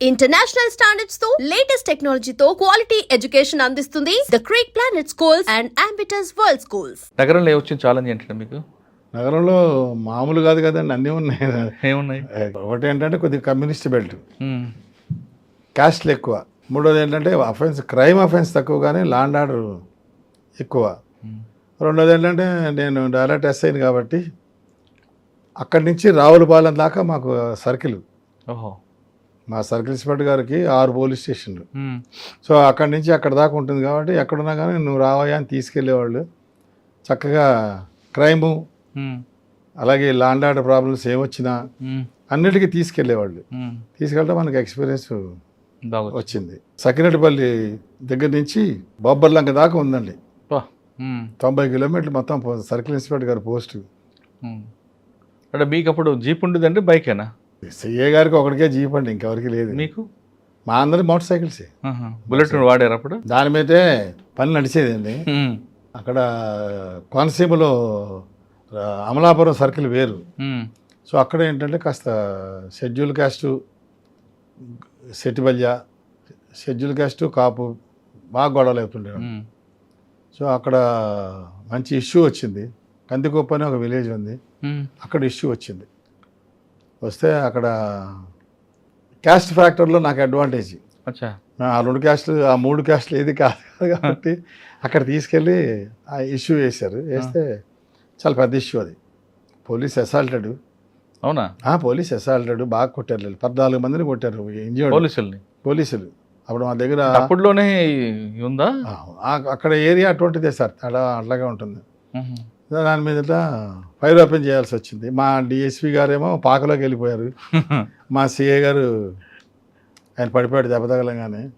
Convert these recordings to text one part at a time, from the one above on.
International స్టాండర్డ్స్తో latest టెక్నాలజీతో quality education అందిస్తుంది the Creek Planet Schools and Ambitus World Schools నగరంలో వచ్చిన ఛాలెంజ్ ఏంటంటే మీకు? నగరంలో మామూలు కాదు కదండి అన్నీ ఉన్నాయి. ఏమున్నాయి? ఒకటి ఏంటంటే కొద్దిగా కమ్యూనిస్ట్ బెల్ట్ క్యాస్ట్లు ఎక్కువ. మూడోది ఏంటంటే అఫెన్స్ క్రైమ్ అఫెన్స్ తక్కువ కానీ లాండ్ ఆర్డర్ ఎక్కువ రెండోది ఏంటంటే నేను డైరెక్ట్ ఎస్ఐని కాబట్టి అక్కడి నుంచి రావులపాలెం దాకా మాకు సర్కిల్ ఓహో. మా సర్కిల్ ఇన్స్పెక్టర్ గారికి ఆరు పోలీస్ స్టేషన్లు. సో అక్కడి నుంచి అక్కడ దాకా ఉంటుంది కాబట్టి ఎక్కడున్నా కానీ నువ్వు రావయ్యా అని తీసుకెళ్ళేవాళ్ళు. చక్కగా క్రైము అలాగే లాండ్ ఆర్డర్ ప్రాబ్లమ్స్ ఏమొచ్చినా అన్నిటికీ తీసుకెళ్ళేవాళ్ళు. తీసుకెళ్ళడం మనకి ఎక్స్పీరియన్స్ వచ్చింది. సకినటిపల్లి దగ్గర నుంచి బొబ్బర్లంక దాకా ఉందండి. తొంభై కిలోమీటర్లు మొత్తం సర్కిల్ ఇన్స్పెక్టర్ గారి పోస్ట్. అంటే మీకు అప్పుడు జీప్ ఉండేదండి? బైకేనా? సిఏ గారికి ఒకటికే జీప్ అండి ఇంకెవరికి లేదు. మీకు? మా అందరి మోటార్ సైకిల్సే. బుల్లెట్ వాడారు అప్పుడు? దాని మీదే పని నడిచేదండి. అక్కడ కోనసీమలో అమలాపురం సర్కిల్ వేరు. సో అక్కడ ఏంటంటే కాస్త షెడ్యూల్ క్యాస్టు సెటిబల్య షెడ్యూల్ క్యాస్టు కాపు బాగా గొడవలు అవుతుండే సో అక్కడ మంచి ఇష్యూ వచ్చింది. కందికొప్ప అని ఒక విలేజ్ ఉంది. అక్కడ ఇష్యూ వచ్చింది. వస్తే అక్కడ క్యాస్ట్ ఫ్యాక్టర్లో నాకు అడ్వాంటేజ్. ఆ రెండు క్యాస్ట్లు ఆ మూడు క్యాస్ట్లు ఏది కాదు కాదు కాబట్టి అక్కడ తీసుకెళ్ళి ఆ ఇష్యూ వేశారు. వేస్తే చాలా పెద్ద ఇష్యూ అది. Police assaulted. అవునా? Police assaulted. బాగా కొట్టారు. పద్నాలుగు మందిని కొట్టారు ఇంజర్డ్. పోలీసుల్ని? పోలీసులు. అప్పుడు మా దగ్గర అప్పుడులోనే ఉందా? అక్కడ ఏరియా అటువంటిదే సార్. అలా అట్లాగే ఉంటుంది. దాని మీద ఫైర్ ఓపెన్ చేయాల్సి వచ్చింది. మా డిఎస్పి గారేమో పాకలోకి వెళ్ళిపోయారు. మా సిఏ గారు ఆయన పడిపోయాడు దెబ్బ తగలంగానే.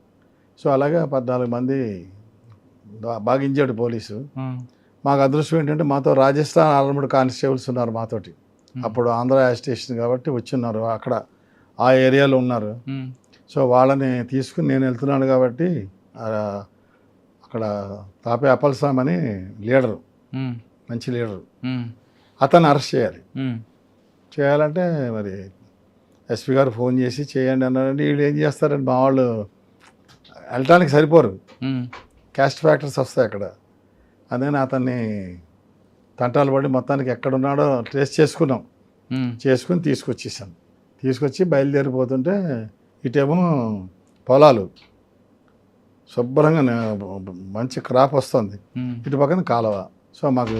సో అలాగే పద్నాలుగు మంది బాగా ఇంజాడు పోలీసు. మాకు అదృష్టం ఏంటంటే మాతో రాజస్థాన్ ఆర్మడ్ కానిస్టేబుల్స్ ఉన్నారు మాతోటి. అప్పుడు ఆంధ్ర స్టేషన్ కాబట్టి వచ్చున్నారు. అక్కడ ఆ ఏరియాలో ఉన్నారు. సో వాళ్ళని తీసుకుని నేను వెళ్తున్నాను కాబట్టి అక్కడ తాపే అప్పలస్వామి అని లీడరు మంచి లీడరు. ఉమ్, అతన్ని అరెస్ట్ చేయాలి. చేయాలంటే మరి ఎస్పీ గారు ఫోన్ చేసి చేయండి అన్నారంటే వీళ్ళు ఏం చేస్తారంటే మా వాళ్ళు వెళ్ళటానికి సరిపోరు. క్యాస్ట్ ఫ్యాక్టర్స్ వస్తాయి అక్కడ. అందుకని అతన్ని తంటాలు పడి మొత్తానికి ఎక్కడున్నాడో ట్రేస్ చేసుకున్నాం. చేసుకుని తీసుకొచ్చేసాం. తీసుకొచ్చి బయలుదేరిపోతుంటే ఇటేమో పొలాలు. శుభ్రంగా మంచి క్రాప్ వస్తుంది. ఇటు పక్కన కాలువ. సో మాకు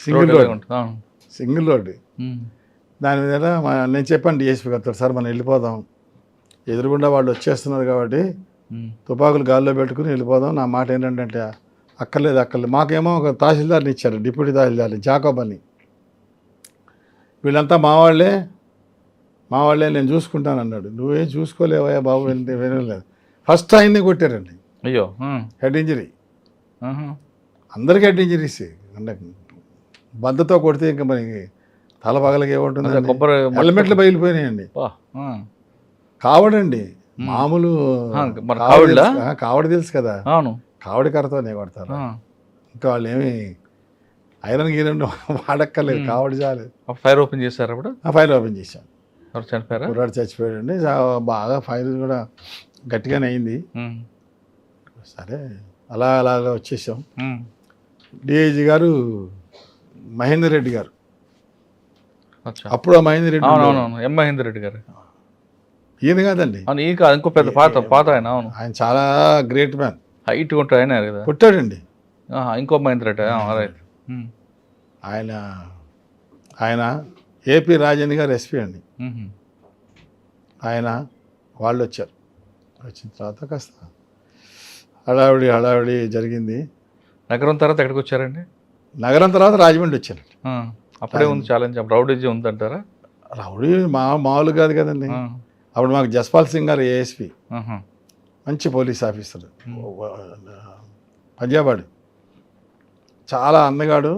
సింగిల్ రోడ్. సింగిల్ రోడ్ దాని మీద నేను చెప్పాను డిఎస్పీ గారితో సార్ మనం వెళ్ళిపోదాం. ఎదురుగుండా వాళ్ళు వచ్చేస్తున్నారు కాబట్టి ఉమ్, తుపాకులు గాల్లో పెట్టుకుని వెళ్ళిపోదాం. నా మాట ఏంటంటే అక్కర్లేదు అక్కర్లేదు. మాకేమో ఒక తహసీల్దార్ని ఇచ్చారు డిప్యూటీ తహసీల్దార్ని జాకోబ్ అని వీళ్ళంతా మా వాళ్ళే. మా వాళ్ళే నేను చూసుకుంటాను అన్నాడు. నువ్వేం చూసుకోలేవయ్యా బాబు వినలే వినలేదు ఫస్ట్ ఆయన్ని కొట్టారండి. అయ్యో. Head injury. అందరికీ హెడ్ ఇంజరీస్ అంటే బద్దతో కొడితే ఇంకా మనకి తల పగలకి ఏముంటుంది కొబ్బరి హెల్మెట్లు బయలుపోయినాయండి. కావడండి. మామూలు కావడి? తెలుసు- ఆ, కావడి తెలుసు కదా. అవును. కావడి కర్రతోనే కొడతారు. ఇంకా వాళ్ళు ఏమి ఐరన్ గీరన్ వాడక్కర్లేదు. కావడి చాలు. అప్పుడు ఫైర్ ఓపెన్ చేశారు అప్పుడు? ఆ ఫైర్ ఓపెన్ చేశాం. ఎవరు చనిపోయారా? కుర్రాడు చచ్చిపోయాడండి. బాగా ఫైర్ కూడా గట్టిగానే అయింది. సరే అలా అలాగ వచ్చేసాం. డిఐజీ గారు మహేందర్ రెడ్డి గారు. అప్పుడు మహేందర్ రెడ్డి. అవునవును ఎం మహేందర్ రెడ్డి గారు? ఈయన కాదండి. అవును ఈ కాదు ఇంకో పెద్ద పాత పాత ఆయన అవును. ఆయన చాలా గ్రేట్ మ్యాన్ హైట్ ఉంటాడు ఆయన కదా? కొట్టాడండి. ఆహా, ఇంకో మహేందర్ రెడ్డి రైట్ ఆయన ఆయన ఏపీ రాజేంద్ర గారు ఎస్పీ అండి. ఆయన వాళ్ళు వచ్చారు. వచ్చిన తర్వాత కాస్త హడావిడి హడావిడి జరిగింది. నగరం తర్వాత ఎక్కడికి వచ్చారండి? నగరం తర్వాత రాజమండ్రి వచ్చారు ఆ, అప్పుడే ఉంది ఛాలెంజ్ రౌడీజీ ఉందంటారా? రౌడీ మా మామూలు కాదు కదండి. అప్పుడు మాకు జస్పాల్ సింగ్ గారు ఏఎస్పి మంచి పోలీస్ ఆఫీసర్. పంజాబాడు. చాలా అందగాడు.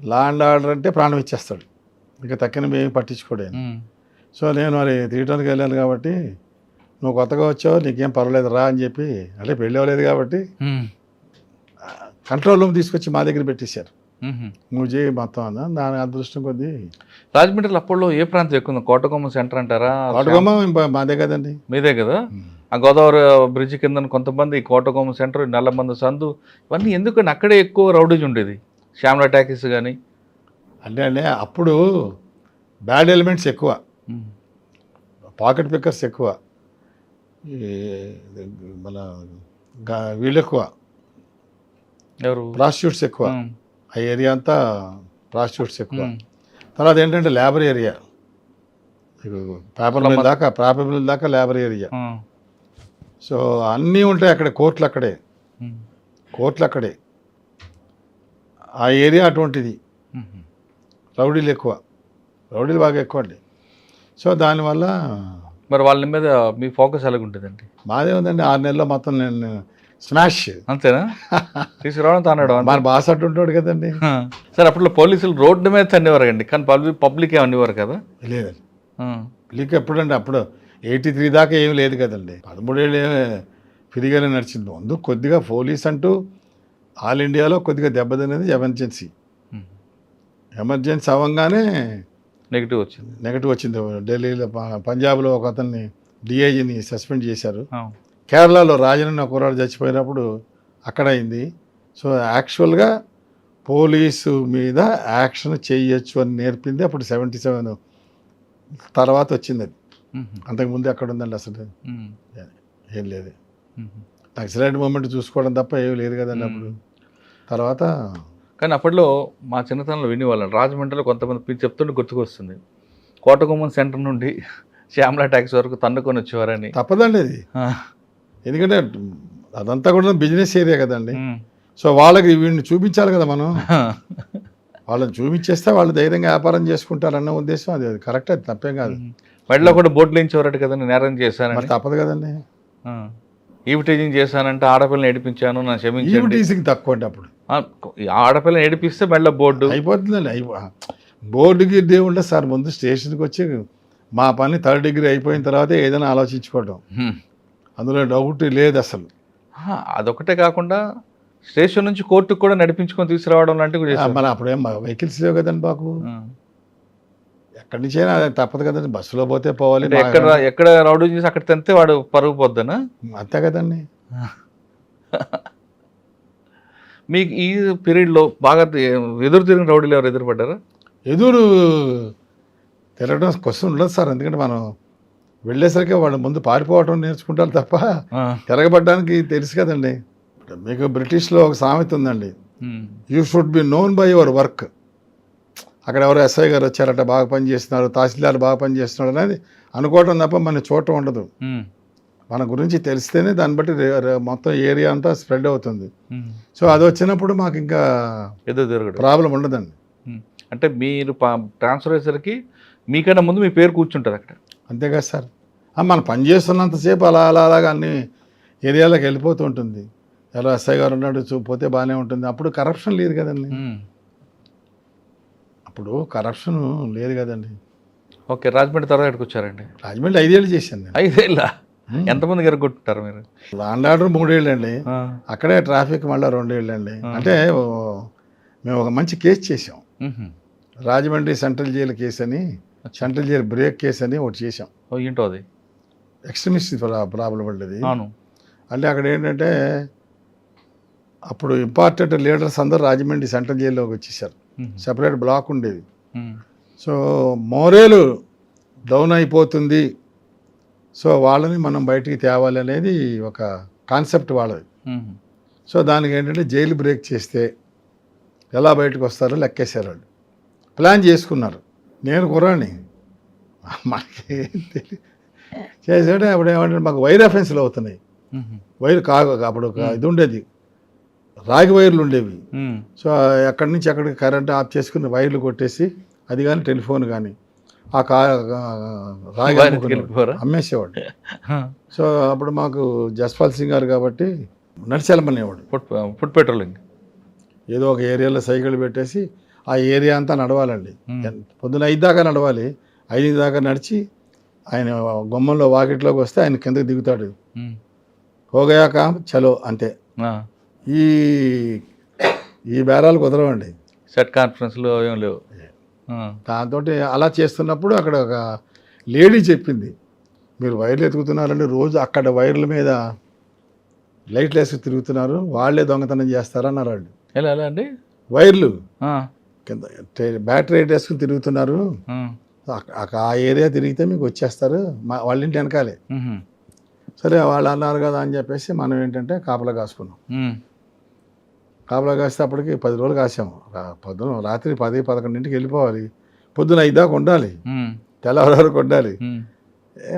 లా అండ్ ఆర్డర్ అంటే ప్రాణం ఇచ్చేస్తాడు. ఇక తక్కిన మేము పట్టించుకోడే సో నేను మరి తీయటానికి వెళ్ళాను కాబట్టి నువ్వు కొత్తగా వచ్చావు నీకేం పర్వాలేదు రా అని చెప్పి అంటే పెళ్ళి అవ్వలేదు కాబట్టి కంట్రోల్ రూమ్ తీసుకొచ్చి మా దగ్గర పెట్టేశారు. నువ్వు చేయి మొత్తం అన్న. దాని అదృష్టం కొద్దీ రాజమండ్రిలో అప్పట్లో ఏ ప్రాంతం ఎక్కువ ఉంది? కోటకొమ్మ సెంటర్ అంటారా? వాడుకోమ మాదే కదండి. మీదే కదా? ఆ గోదావరి బ్రిడ్జ్ కింద కొంతమంది ఈ కోటకొమ్మ సెంటర్ నల్లమంద సందు ఇవన్నీ ఎందుకని అక్కడే ఎక్కువ రౌడేజ్ ఉండేది? శ్యామల టాకీస్ కానీ అంటే అంటే అప్పుడు బ్యాడ్ ఎలిమెంట్స్ ఎక్కువ. పాకెట్ పిక్కర్స్ ఎక్కువ. మన వీళ్ళు ఎక్కువ. ప్రాస్టిట్యూట్స్ ఎక్కువ. ఆ. ఏరియా అంతా ప్రాస్టిట్యూట్స్ ఎక్కువ. తర్వాత ఏంటంటే లేబర్ ఏరియా. పేపర్ మిల్ దాకా పేపర్ మిల్ దాకా లేబర్ ఏరియా. సో అన్నీ ఉంటాయి అక్కడే కోర్టులు అక్కడే. కోర్టులు అక్కడే. ఆ ఏరియా అటువంటిది. రౌడీలు ఎక్కువ. రౌడీలు బాగా ఎక్కువ అండి. సో దానివల్ల మరి వాళ్ళ మీద మీ ఫోకస్ ఎలాగ ఉంటుందండి మాదే ఉందండి ఆరు నెలల్లో మొత్తం నేను స్మాష్. అంతేనా? తీసుకురావడం తానడం మన బాస్ అట్టుంటాడు కదండి. సార్ అప్పట్లో పోలీసులు రోడ్డు మీద తన్నేవారు అండి కానీ పబ్లిక్ పబ్లిక్ ఏమనేవారు కదా? లేదండి. పెళ్ళికి ఎప్పుడండి? అప్పుడు ఎయిటీ త్రీ దాకా ఏం లేదు కదండి. పదమూడేళ్ళు ఫ్రీగానే నడిచింది. ముందు కొద్దిగా పోలీస్ అంటూ ఆల్ ఇండియాలో కొద్దిగా దెబ్బతినేది ఎమర్జెన్సీ. ఎమర్జెన్సీ అవ్వగానే నెగిటివ్ వచ్చింది. నెగటివ్ వచ్చింది. ఢిల్లీలో పంజాబ్లో ఒక అతన్ని డిఐజిని సస్పెండ్ చేశారు. కేరళలో రాజనన్న కుర్రాడు చచ్చిపోయినప్పుడు అక్కడ అయింది సో యాక్చువల్గా పోలీసు మీద యాక్షన్ చేయొచ్చు అని నేర్పింది. అప్పుడు సెవెంటీ సెవెన్ తర్వాత వచ్చింది అది. అంతకుముందు అక్కడ ఉందండి అసలు. ఏం లేదు. నక్సలైట్ మూమెంట్ చూసుకోవడం తప్ప ఏం లేదు కదండి అప్పుడు. తర్వాత కానీ అప్పట్లో మా చిన్నతనంలో వినేవాళ్ళం. రాజమండ్రిలో కొంతమంది చెప్తుంటే గుర్తుకొస్తుంది. కోటగుమ్మం సెంటర్ నుండి శ్యామలా ట్యాక్స్ వరకు తన్నుకొని వచ్చేవారని. తప్పదండి అది. ఎందుకంటే అదంతా కూడా బిజినెస్ ఏరియా కదండి. సో వాళ్ళకి వీడిని చూపించాలి కదా మనం. వాళ్ళని చూపించేస్తే వాళ్ళు ధైర్యంగా వ్యాపారం చేసుకుంటారన్న ఉద్దేశం అది. అది కరెక్ట్ అది తప్పేం కాదు. మెడలో కూడా బోట్లు వేయించేవారట కదండి నేరం చేశానని. మరి తప్పదు కదండి. ఈవిటేజింగ్ చేశానంటే ఆడపిల్లని ఏడిపించాను క్షమించండి. ఈవిటీసీకి తక్కువ అండి అప్పుడు. ఆడపిల్లని ఏడిపిస్తే మెడలో బోర్డు. అయిపోతుందండి అయిపో బోర్డుకి దేవుంటే సార్ ముందు స్టేషన్కి వచ్చి మా పని థర్డ్ డిగ్రీ అయిపోయిన తర్వాత ఏదైనా ఆలోచించుకోవడం. అందులో డౌట్ లేదు అసలు. అదొకటే కాకుండా స్టేషన్ నుంచి కోర్టుకు కూడా నడిపించుకొని తీసుకురావడం లాంటివి మన అప్పుడేం వెహికల్స్ లేవు కదండి ఆ. ఎక్కడి నుంచి అయినా అది తప్పదు కదండి. బస్సులో పోతే పోవాలి ఎక్కడ ఎక్కడ రౌడీ చేసి అక్కడ తింటే వాడు పరుగు పోద్దనా? అంతే కదండి. మీకు ఈ పీరియడ్లో బాగా ఎదురు తిరిగిన రౌడీలు ఎవరు ఎదురుపడ్డారా? ఎదురు తిరగడం క్వశ్చన్ ఉండదు సార్. ఎందుకంటే మనం వెళ్ళేసరికి వాళ్ళు ముందు పారిపోవటం నేర్చుకుంటారు తప్ప. తిరగబడ్డానికి తెలుసు కదండి మీకు బ్రిటిష్లో ఒక సామెత ఉందండి. You should be known by your work అక్కడ ఎవరో ఎస్ఐ గారు వచ్చారట బాగా పనిచేస్తున్నారు తహసీల్దార్ బాగా పనిచేస్తున్నాడు అనేది అనుకోవటం తప్ప మన చూడటం ఉండదు. మన గురించి తెలిస్తేనే దాన్ని బట్టి మొత్తం ఏరియా అంతా స్ప్రెడ్ అవుతుంది. సో అది వచ్చినప్పుడు మాకు ఇంకా ఎదురు తిరగడు ప్రాబ్లం ఉండదండి. అంటే మీరు ట్రాన్స్ఫర్ అయ్యేసరికి మీకన్నా ముందు మీ పేరు కూర్చుంటుంది అక్కడ అంతేగా సార్. మనం పని చేస్తున్నంతసేపు అలా అలా అలాగా అన్ని ఏరియాలకు వెళ్ళిపోతూ ఉంటుంది. ఎలా ఎస్ఐ గారు ఉన్నాడు చూ- పోతే బాగానే ఉంటుంది. అప్పుడు కరప్షన్ లేదు కదండి. అప్పుడు కరప్షన్ లేదు కదండి. ఓకే రాజమండ్రి తర్వాత ఎక్కడికి వచ్చారండి? రాజమండ్రి ఐదేళ్ళు చేశాను నేను. ఐదేళ్ళ? ఎంతమంది ఎరగొట్టుంటారు మీరు? లాండ్ ఆర్డర్ మూడేళ్ళు అండి. అక్కడే ట్రాఫిక్ మళ్ళీ రెండేళ్ళు అండి అంటే మేము ఒక మంచి కేసు చేసాం. రాజమండ్రి సెంట్రల్ జైలు కేసు అని. సెంట్రల్ జైలు బ్రేక్ కేసు అని ఒకటి చేసాం ఏంటో అది? ఎక్స్ట్రీమిస్ట్ ప్రాబ్లం పడ్డది. అవును. అంటే అక్కడ ఏంటంటే అప్పుడు ఇంపార్టెంట్ లీడర్స్ అందరూ రాజమండ్రి సెంట్రల్ జైల్లోకి వచ్చేసారు. సెపరేట్ బ్లాక్ ఉండేది. సో మోరేలు డౌన్ అయిపోతుంది. సో వాళ్ళని మనం బయటికి తేవాలి అనేది ఒక కాన్సెప్ట్ వాళ్ళది. సో దానికి ఏంటంటే జైలు బ్రేక్ చేస్తే ఎలా బయటకు వస్తారో లెక్కేశారు వాళ్ళు. ప్లాన్ చేసుకున్నారు. నేను కుర్రాన్ని. మనకి చేసాడే అప్పుడు ఏమంటే మాకు వైర్ అఫెన్స్లు అవుతున్నాయి. వైర్ కాగు అప్పుడు ఒక ఇది ఉండేది. రాగి వైర్లు ఉండేవి. సో ఎక్కడి నుంచి అక్కడికి కరెంట్ ఆఫ్ చేసుకుని వైర్లు కొట్టేసి అది కానీ టెలిఫోన్ కానీ ఆ కా రాగి? అమ్మేసేవాడు. సో అప్పుడు మాకు జస్పాల్ సింగ్ గారు కాబట్టి నడిచెలమనేవాడు. Food food patrolling. ఏదో ఒక ఏరియాలో సైకిల్ పెట్టేసి ఆ ఏరియా అంతా నడవాలండి. పొద్దున ఐదు దాకా నడవాలి. ఐదు దాకా నడిచి ఆయన గుమ్మంలో వాకిట్లోకి వస్తే ఆయన కిందకి దిగుతాడు. మ్. పోగాక చలో అంతే. ఈ ఈ బేరాలు కుదరవండి. సెట్ కాన్ఫరెన్స్లు ఏం లేవు. దాంతో అలా చేస్తున్నప్పుడు అక్కడ ఒక లేడీ చెప్పింది మీరు వైర్లు ఎతుకుతున్నారంటే రోజు అక్కడ వైర్ల మీద లైట్లు వేసి తిరుగుతున్నారు వాళ్ళే దొంగతనం చేస్తారన్నారు వాళ్ళు ఎలా ఎలా అండి? వైర్లు. కింద బ్యాటరీ లైట్ వేసుకుని తిరుగుతున్నారు. ఆ, ఏరియా తిరిగితే మీకు వచ్చేస్తారు. మా వాళ్ళ ఇంటి వెనకాలే సరే వాళ్ళు అన్నారు కదా అని చెప్పేసి మనం ఏంటంటే కాపలా కాసుకున్నాం. కాపలా కాస్తే అప్పటికి పది రోజులు కాసాము పొద్దున రాత్రి పది పదకొండింటికి వెళ్ళిపోవాలి. పొద్దున ఐదు దాకా ఉండాలి. తెల్లవారు వరకు ఉండాలి.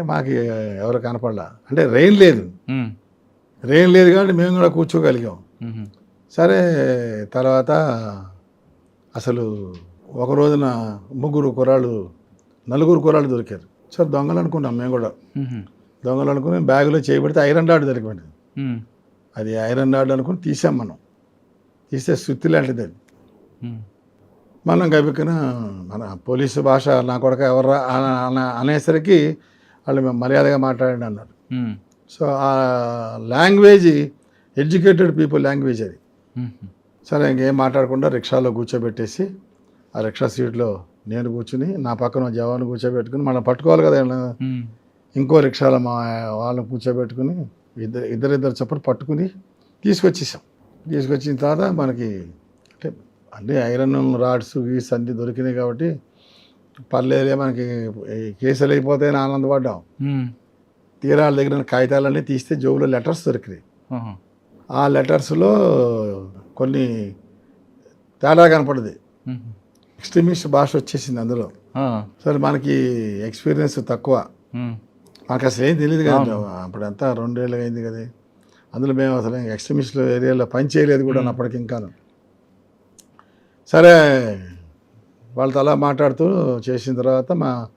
మాకు ఎవరు కనపడలా? అంటే రెయిన్ లేదు. రెయిన్ లేదు కాబట్టి మేము కూడా కూర్చోగలిగాం. సరే తర్వాత అసలు ఒక రోజున ముగ్గురు కుర్రాళ్ళు నలుగురు కుర్రాళ్ళు దొరికారు. సరే దొంగలు అనుకున్నాం మేము కూడా. దొంగలు అనుకుని బ్యాగులో చేయబడితే ఐరన్ రాడ్ దొరికిపోయింది. అది ఐరన్ రాడ్ అనుకుని తీసాం మనం. తీస్తే సుత్తి లాంటిది అది. మనం గబిక్కిన మన పోలీసు భాష నా కొడక ఎవరు అనేసరికి వాళ్ళు మేము మర్యాదగా మాట్లాడండి అన్నారు. సో ఆ లాంగ్వేజ్ ఎడ్యుకేటెడ్ పీపుల్ లాంగ్వేజ్ అది. సరే ఇంకేం మాట్లాడకుండా రిక్షాలో కూర్చోబెట్టేసి ఆ రిక్షా సీట్లో నేను కూర్చుని నా పక్కన జవాన్ కూర్చోబెట్టుకుని మనం పట్టుకోవాలి కదా ఇంకో రిక్షాలో మా వాళ్ళని కూర్చోబెట్టుకుని ఇద్దరు ఇద్దరిద్దరు చప్పుడు పట్టుకుని తీసుకొచ్చేసాం. తీసుకొచ్చిన తర్వాత మనకి అంటే అన్నీ ఐరన్ రాడ్స్ గీస్ అన్నీ దొరికినాయి కాబట్టి పర్లేదులే మనకి కేసులు అయిపోతాయని ఆనందపడ్డాం. మ్, తీరా వాళ్ళ దగ్గర కాగితాలన్నీ తీస్తే జోబులో లెటర్స్ దొరికినాయి. ఆ లెటర్స్లో కొన్ని తేడా కనపడదు. ఎక్స్ట్రీమిస్ట్ భాష వచ్చేసింది అందులో. సరే మనకి ఎక్స్పీరియన్స్ తక్కువ. మాకు అసలు ఏం తెలియదు కదా. అప్పుడంతా రెండేళ్ళు అయింది కదా. అందులో మేము అసలు ఎక్స్ట్రీమిస్ట్ ఏరియాలో పని చేయలేదు కూడా అప్పటికి ఇంకా. సరే వాళ్ళతో అలా మాట్లాడుతూ చేసిన తర్వాత మా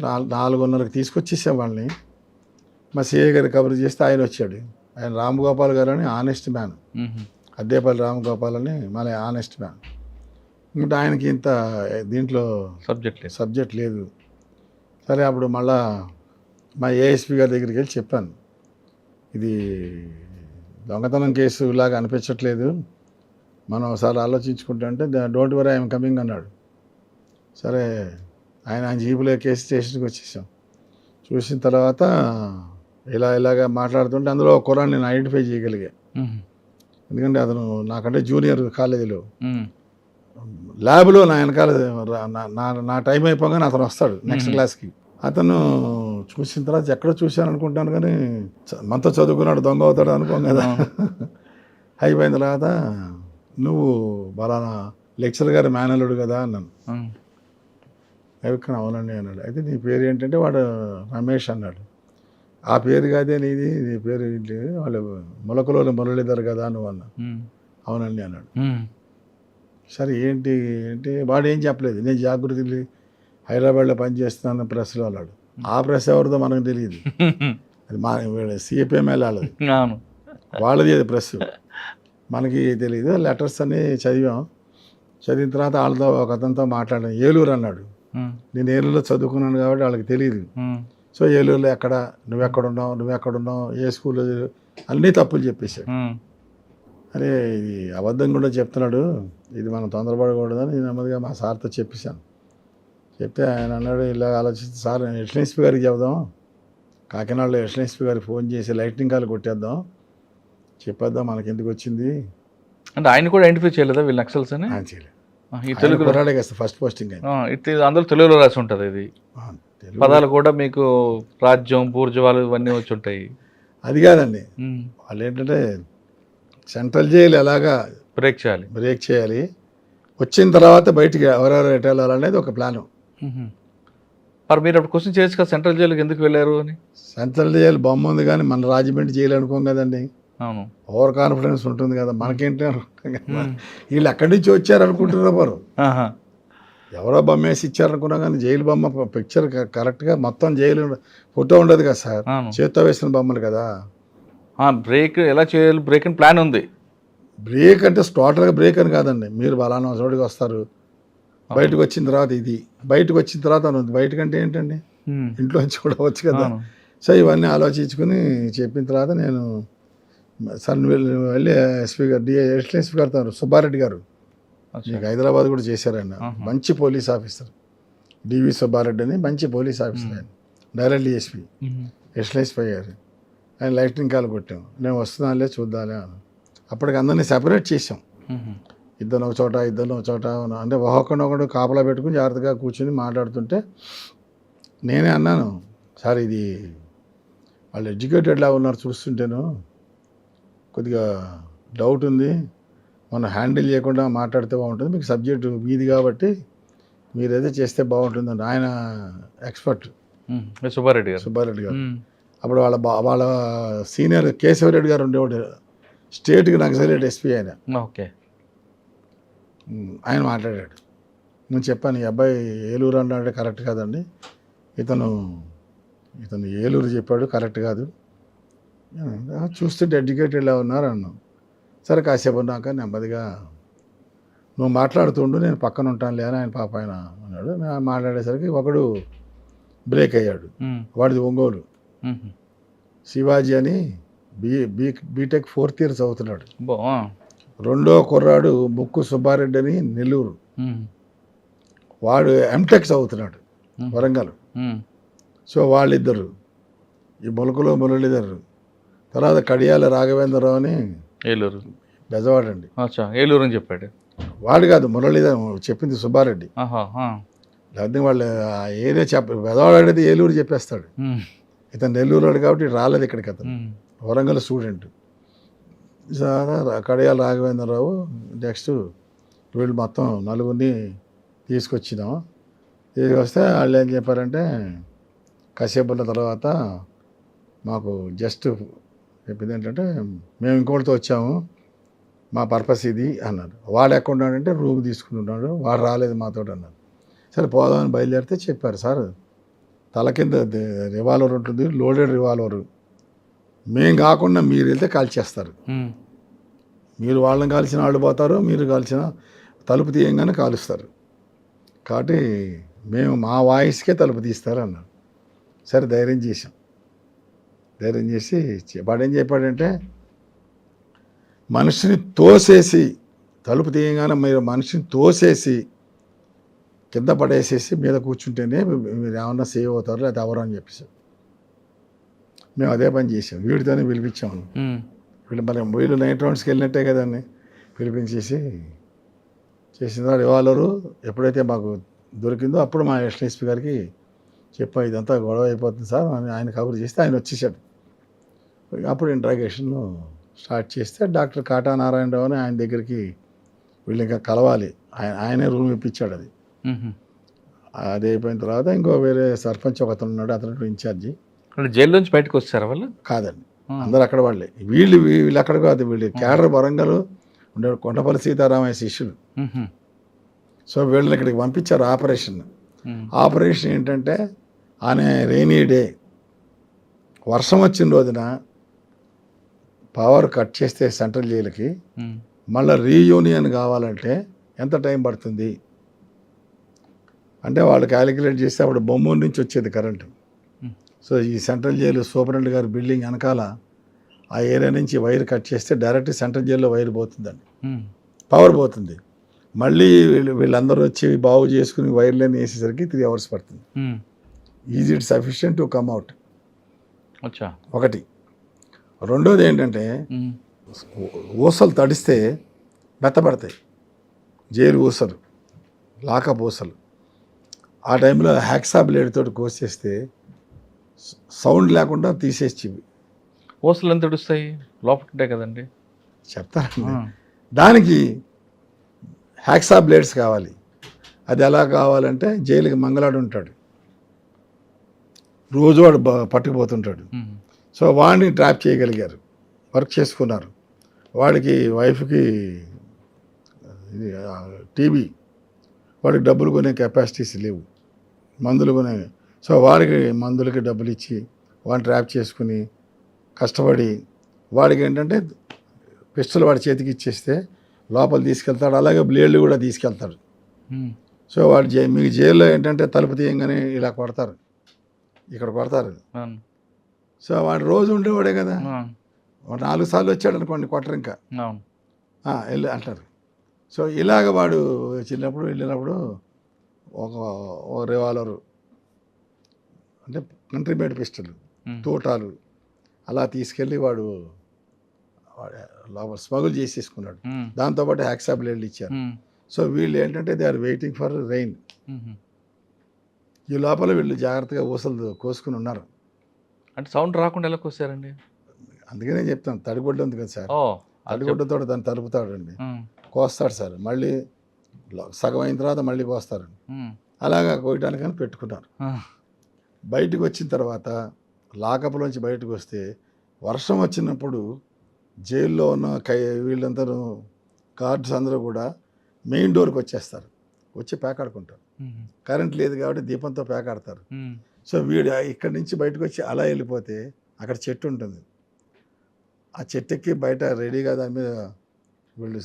నాలుగు నాలుగున్నరకు తీసుకొచ్చేసాం వాళ్ళని. మా సిఐ గారి కబురు చేస్తే ఆయన వచ్చాడు. ఆయన రామ్ గోపాల్ గారు అని ఆనెస్ట్ మ్యాన్ అద్దేపల్లి రామ్ గోపాల్ అని మన ఆనెస్ట్ మ్యాన్ ఇంకా ఆయనకి ఇంత దీంట్లో సబ్జెక్ట్ లేదు. సబ్జెక్ట్ లేదు. సరే అప్పుడు మళ్ళా మా ఏఎస్పి గారి దగ్గరికి వెళ్ళి చెప్పాను. ఇది దొంగతనం కేసు లాగా అనిపించట్లేదు. మనం ఒకసారి ఆలోచించుకుంటే అంటే డోంట్ వరీ ఐఎమ్ కమింగ్ అన్నాడు. సరే ఆయన ఆయన జీపులో ఎక్కేసి స్టేషన్కి వచ్చేసాం. చూసిన తర్వాత ఇలా ఇలాగ మాట్లాడుతుంటే అందులో ఒక కురాన్ని నేను ఐడెంటిఫై చేయగలిగా. ఎందుకంటే అతను నాకంటే జూనియర్ కాలేజీలో. ల్యాబ్లో నా వెనకాల నా- నా టైం అయిపోగానే అతను వస్తాడు నెక్స్ట్ క్లాస్కి. అతను చూసిన తర్వాత ఎక్కడ చూశాను అనుకుంటాను కానీ మనతో చదువుకున్నాడు దొంగ అవుతాడు అనుకోం కదా. అయిపోయిన తర్వాత నువ్వు బలానా లెక్చర్ గారి మేనలుడు కదా అన్నాను. ఎక్కడ అవునండి అన్నాడు. అయితే నీ పేరు ఏంటంటే వాడు రమేష్ అన్నాడు. ఆ పేరు కాదే నీది నీ పేరు ఏంటి? వాళ్ళు మొలకలో మొరలిద్దరు కదా నువ్వు అన్నా. అవునండి అన్నాడు. సరే ఏంటి ఏంటి? వాడు ఏం చెప్పలేదు. నేను జాగృతి హైదరాబాద్లో పనిచేస్తున్నాను ప్రెస్లో అన్నాడు. ఆ ప్రెస్ ఎవరిదో మనకు తెలియదు. అది మా సిఎపిఎంఎల్ వాళ్ళది అవును. వాళ్ళది అది ప్రెస్. మనకి తెలియదు. లెటర్స్ అన్ని చదివాం. చదివిన తర్వాత వాళ్ళతో ఒక అతనితో మాట్లాడాను ఏలూరు అన్నాడు. నేను ఏలూరులో చదువుకున్నాను కాబట్టి వాళ్ళకి తెలియదు. సో ఏలూరులో ఎక్కడ? నువ్వు ఎక్కడున్నావు నువ్వు ఎక్కడున్నావు ఏ స్కూల్లో? అన్నీ తప్పులు చెప్పేశాడు. అరే ఇది అబద్ధం కూడా చెప్తున్నాడు. ఇది మనం తొందరపడకూడదని నేను నెమ్మదిగా మా సార్తో చెప్పేశాను. చెప్తే ఆయన అన్నాడు ఇలా ఆలోచిస్తే సార్ నేను ఎస్ఎన్ఎస్పి గారికి చెబుదాం కాకినాడలో ఎస్ఎన్ఎస్పి గారికి ఫోన్ చేసి లైటింగ్ కాల్ కొట్టేద్దాం. చెప్పేద్దాం మనకి ఎందుకు వచ్చింది? అంటే ఆయన కూడా ఐడెంటిఫై చేయలేదా వీళ్ళు నక్సల్స్ అని? ఆయన చేయలేదు. ఈ కదా ఫస్ట్ పోస్టింగ్ అందులో తెలుగులో రాసి ఉంటుంది ఇది. తెలుగు పదాలు కూడా మీకు రాజ్యం బూర్జవాలు ఇవన్నీ వచ్చి ఉంటాయి. అది కాదండి. వాళ్ళు ఏంటంటే సెంట్రల్ జైలు ఎలాగా బ్రేక్ చేయాలి. బ్రేక్ చేయాలి. వచ్చిన తర్వాత బయటికి ఎవరెవరు ఎటు వెళ్ళాలనేది ఒక ప్లాను. మరి మీరు అప్పుడు క్వశ్చన్ చేయొచ్చు కదా సెంట్రల్ జైలుకి ఎందుకు వెళ్ళారు అని? సెంట్రల్ జైలు బొమ్మ ఉంది కానీ మన రాజమండ్రి జైలు అనుకోం కదండి. అవును. ఓవర్ కాన్ఫిడెన్స్ ఉంటుంది కదా మనకేంటి అనుకుంటాం కదా. వీళ్ళు ఎక్కడి నుంచి వచ్చారు అనుకుంటున్నారు. ఎవరో బొమ్మ వేసి ఇచ్చారనుకున్నా కానీ జైలు బొమ్మ పిక్చర్ కరెక్ట్గా మొత్తం జైలు ఫోటో ఉండదు కదా సార్. చేత్తో వేసిన బొమ్మలు కదా. బ్రేక్ ఎలా చేయాలి? బ్రేక్ అని ప్లాన్ ఉంది. బ్రేక్ అంటే టోటల్గా బ్రేక్ అని కాదండి. మీరు బలానా చోటుకి వస్తారు. బయటకు వచ్చిన తర్వాత ఇది. బయటకు వచ్చిన తర్వాత అని ఉంది. బయటకంటే ఏంటండి. ఇంట్లో నుంచి కూడా వచ్చు కదా. సో ఇవన్నీ ఆలోచించుకుని చెప్పిన తర్వాత నేను సార్ వెళ్ళి ఎస్పీ గారు డిఏ ఎస్పీ గారు సుబ్బారెడ్డి గారు. మీకు హైదరాబాద్ కూడా చేశారు ఆయన. ఆహా. మంచి పోలీస్ ఆఫీసర్. డివి సుబ్బారెడ్డి అని మంచి పోలీస్ ఆఫీసర్ ఆయన. Direct DSP. ఎస్లైస్ పోయారు ఆయన లైటింగ్ కాల్ కొట్టాం. నేను వస్తున్నానులే చూద్దాలే అని అప్పటికి అందరినీ సెపరేట్ చేసాం. ఇద్దరు ఒక చోట ఇద్దరు ఒక చోట అంటే ఒకడు కాపలా పెట్టుకుని జాగ్రత్తగా కూర్చుని మాట్లాడుతుంటే నేనే అన్నాను సార్ ఇది వాళ్ళు ఎడ్యుకేటెడ్లా ఉన్నారు చూస్తుంటేను కొద్దిగా డౌట్ ఉంది. మనం హ్యాండిల్ చేయకుండా మాట్లాడితే బాగుంటుంది. మీకు సబ్జెక్టు మీది కాబట్టి మీరు ఏదో చేస్తే బాగుంటుందండి. ఆయన ఎక్స్పర్ట్. సుబ్బారెడ్డి గారు. సుబ్బారెడ్డి గారు. అప్పుడు వాళ్ళ బా వాళ్ళ సీనియర్ కేశవరెడ్డి గారు ఉండేవాడు. స్టేట్కి నక్సలైట్ ఎస్పీ ఆయన. ఓకే. ఆయన మాట్లాడాడు. నేను చెప్పాను ఈ అబ్బాయి ఏలూరు అన్నాడే కరెక్ట్ కాదండి. ఇతను ఇతను ఏలూరు చెప్పాడు కరెక్ట్ కాదు. చూస్తుంటే ఎడ్యుకేటెడ్లా ఉన్నారు అన్నాం. సరే కాసేపు ఉన్నాక నెమ్మదిగా నువ్వు మాట్లాడుతుండు నేను పక్కన ఉంటానులే అని ఆయన పాప ఆయన అన్నాడు నేను మాట్లాడేసరికి ఒకడు బ్రేక్ అయ్యాడు. వాడిది ఒంగోలు. శివాజీ అని B B BTech fourth year చదువుతున్నాడు. రెండో కుర్రాడు ముక్కు సుబ్బారెడ్డి అని నెల్లూరు. వాడు ఎంటెక్ చదువుతున్నాడు. వరంగల్. సో వాళ్ళిద్దరు ఈ మొలకలో మురళీధర్ తర్వాత కడియాల రాఘవేంద్రరావు అని ఏలూరు. బెజవాడండి. అచ్చా ఏలూరు అని చెప్పాడు. వాడు కాదు మురళీధర్ చెప్పింది సుబ్బారెడ్డి. లేకపోతే వాళ్ళు ఏరియా చెప్ప బెజవాడ అనేది ఏలూరు చెప్పేస్తాడు. ఇతను నెల్లూరు వాడు కాబట్టి రాలేదు ఇక్కడికి అతను. వరంగల్ స్టూడెంట్. సరే, కడియాల రాఘవేంద్రరావు నెక్స్ట్ వీళ్ళు మొత్తం నలుగురిని తీసుకొచ్చినాం. తీసుకొస్తే వాళ్ళు ఏం చెప్పారంటే కాసేపు ఉన్న తర్వాత మాకు జస్ట్ చెప్పింది ఏంటంటే మేము ఇంకోటితో వచ్చాము మా పర్పస్ ఇది అన్నారు వాడు ఎక్కడ ఉన్నాడంటే రూమ్ తీసుకుని ఉన్నాడు వాడు రాలేదు మాతో అన్నారు సరే పోదామని బయలుదేరితే చెప్పారు సార్. తల కింద రివాల్వర్ ఉంటుంది లోడెడ్ రివాల్వర్. మేం కాకుండా మీరు వెళ్తే కాల్చేస్తారు. మ్మ్. మీరు వాళ్ళని కాల్చిన వాళ్ళు పోతారు మీరు కాల్చిన తలుపు తీయంగానే కాలుస్తారు. కాబట్టి మేము మా వాయిస్కే తలుపు తీస్తారు అన్నాడు. సరే ధైర్యం చేసాం ధైర్యం చేసి వాడు ఏం చెప్పాడంటే మనిషిని తోసేసి తలుపు తీయంగానే మీరు మనిషిని తోసేసి కింద పడేసేసి మీద కూర్చుంటేనే మీరు ఏమన్నా సేవ్ అవుతారు లేదా ఎవరు అని చెప్పేసి మేము అదే పని చేసాం వీడితోనే పిలిపించాము. వీళ్ళు మరి వీళ్ళు నైట్ రౌండ్స్కి వెళ్ళినట్టే కదండి పిలిపించేసి చేసిన తర్వాత రివాల్వరు ఎప్పుడైతే మాకు దొరికిందో అప్పుడు మా ఎస్పీ గారికి చెప్పా ఇదంతా గొడవ అయిపోతుంది సార్ అని ఆయన కబురు చేస్తే ఆయన వచ్చేసాడు. అప్పుడు ఇంట్రాగేషన్ స్టార్ట్ చేస్తే డాక్టర్ కాటా నారాయణరావు అని ఆయన దగ్గరికి వీళ్ళు ఇంకా కలవాలి. ఆయన ఆయనే రూమ్ ఇప్పించాడు అది. అది అయిపోయిన తర్వాత ఇంకో వేరే సర్పంచ్ ఒక అతను ఉన్నాడు అతను ఇన్ఛార్జి. జైలు నుంచి బయటకు వచ్చారా వాళ్ళు? కాదండి. అందరు అక్కడ వాళ్ళే. వీళ్ళు వీళ్ళు అక్కడ కాదు వీళ్ళు కేడర్ వరంగల్ ఉండే కొండపల్లి సీతారామయ్య శిష్యులు. సో వీళ్ళని ఇక్కడికి పంపించారు ఆపరేషన్. ఆపరేషన్ ఏంటంటే ఆనే రెయినీ డే వర్షం వచ్చిన రోజున పవర్ కట్ చేస్తే సెంట్రల్ జైలుకి. మళ్ళీ రీయూనియన్ కావాలంటే ఎంత టైం పడుతుంది అంటే వాళ్ళు క్యాలిక్యులేట్ చేస్తే అప్పుడు బొమ్మూరు నుంచి వచ్చేది కరెంటు. సో ఈ సెంట్రల్ జైలు సూపరింటెండెంట్ గారి బిల్డింగ్ వెనకాల ఆ ఏరియా నుంచి వైర్ కట్ చేస్తే డైరెక్ట్ సెంట్రల్ జైల్లో వైర్ పోతుందండి. పవర్ పోతుంది మళ్ళీ వీళ్ళు వీళ్ళందరూ వచ్చి బాగు చేసుకుని వైర్లన్నీ వేసేసరికి త్రీ అవర్స్ పడుతుంది. Is it sufficient to come out అచ్చా. ఒకటి. రెండోది ఏంటంటే. ఊసలు తడిస్తే మెత్తబడతాయి. Jail ఊసలు lockup ఊసలు. ఆ టైంలో హ్యాక్సా బ్లేడ్ తోటి కోసేస్తే సౌండ్ లేకుండా తీసేసి ఊసలు ఎంత ఇడుస్తాయి లోపలుంటాయి కదండి. చెప్తారండి ఆ. దానికి హ్యాక్సా బ్లేడ్స్ కావాలి. అది ఎలా కావాలంటే జైలుకి మంగళాడు ఉంటాడు. రోజు వాడు పట్టుకుపోతుంటాడు. సో వాడిని ట్రాప్ చేయగలిగారు. వర్క్ చేసుకున్నారు. వాడికి వైఫ్కి ఇది టీవీ వాడికి డబ్బులు కొనే కెపాసిటీస్ లేవు. మందులు కొనే సో వాడికి మందులకి డబ్బులు ఇచ్చి వాడిని ట్రాప్ చేసుకుని కష్టపడి వాడికి ఏంటంటే పిస్టల్ వాడి చేతికి ఇచ్చేస్తే లోపల తీసుకెళ్తాడు. అలాగే బ్లేడ్లు కూడా తీసుకెళ్తాడు. సో వాడు జై మీకు జైల్లో ఏంటంటే తలుపు తీయంగానే ఇలా కొడతారు. ఇక్కడ కొడతారు అవును. సో వాడు రోజు ఉండేవాడే కదా. వాడు నాలుగు సార్లు వచ్చాడు అనుకోండి కొట్టరు ఇంకా వెళ్ళి అంటారు సో ఇలాగ వాడు చిన్నప్పుడు వెళ్ళినప్పుడు ఒక ఒక రివాల్వర్ అంటే కంట్రీ మేడ్ పిస్టల్. తోటాలు అలా తీసుకెళ్ళి వాడు వాడు లోపల స్మగుల్ చేసేసుకున్నాడు. దాంతోపాటు హ్యాక్సా బ్లేడ్లు ఇచ్చారు. సో వీళ్ళు ఏంటంటే they are waiting for rain. ఈ లోపల వీళ్ళు జాగ్రత్తగా ఊసలు కోసుకుని ఉన్నారు అంటే సౌండ్ రాకుండా ఎలా కోసారండి అందుకనే చెప్తాను తడిగుడ్డ ఉంది కదా సార్. తడిగుడ్డతో దాన్ని తలుపుతాడండి. కోస్తాడు సార్ మళ్ళీ సగం అయిన తర్వాత మళ్ళీ కోస్తారండి. అలాగా కోయటానికని పెట్టుకున్నారు. బయటకు వచ్చిన తర్వాత లాకప్లోంచి బయటకు వస్తే వర్షం వచ్చినప్పుడు జైల్లో ఉన్న కై వీళ్ళందరూ గార్డ్స్ అందరూ కూడా మెయిన్ డోర్కి వచ్చేస్తారు వచ్చి పేకాడుకుంటారు. కరెంట్ లేదు కాబట్టి దీపంతో పేకాడతారు. సో వీడు ఇక్కడి నుంచి బయటకు వచ్చి అలా వెళ్ళిపోతే అక్కడ చెట్టు ఉంటుంది. ఆ చెట్టుకి బయట రెడీగా దాని మీద వీళ్ళు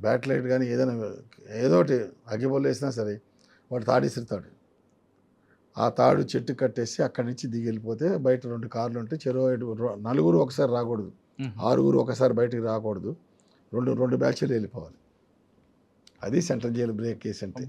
బ్యాట్ లైట్ కానీ ఏదైనా ఏదో ఒకటి అగ్గిబొల్లు వేసినా సరే వాడు తాడిసిరుతాడు ఆ తాడు చెట్టు కట్టేసి అక్కడి నుంచి దిగి వెళ్ళిపోతే బయట రెండు కార్లు ఉంటే చెరువు నలుగురు ఒకసారి రాకూడదు. ఆరుగురు ఒకసారి బయటికి రాకూడదు. రెండు రెండు బ్యాచ్లు వెళ్ళిపోవాలి. అది సెంట్రల్ జైలు బ్రేక్ కేసు అంటే